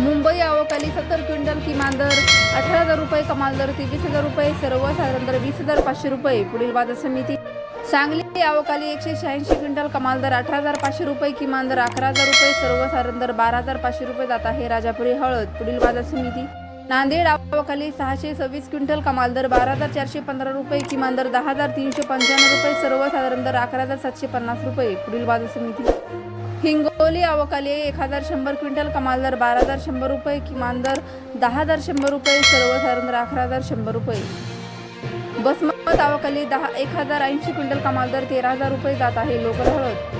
मुंबई आवकाली सत्तर क्विंटल किमान दर अठरा हजार रुपये कमाल दर तेवीस हजार रुपये सर्वसाधारण दर वीस हजार पाचशे रुपये. पुढील बाजार समिती. सांगली आवकाली एकशे शहाऐंशी क्विंटल कमाल दर अठरा हजार पाचशे रुपये किमान दर अकरा हजार रुपये सर्वसाधारण दर बारा हजार पाचशे रुपये जात आहे राजापुरी हळद. पुढील बाजार समिती. नांदेड आवकाली सहाशे सव्वीस क्विंटल कमाल दर बारा हजार चारशे पंधरा रुपये किमान दर दहा हजार तीनशे पंच्याण्णव रुपये सर्वसाधारण दर अकरा हजार सातशे पन्नास रुपये. पुढील बाजार समिती. कोली आवकाली. एक हजार शंभर क्विंटल कमाल दर बारा हजार शंभर रुपये किमान दर दहा हजार शंभर रुपये सर्वसाधारण दर अकरा हजार शंभर रुपये. बसमत आवकाली दहा एक हजार ऐंशी क्विंटल कमाल दर तेरा हजार रुपये जात आहे लोकल हळद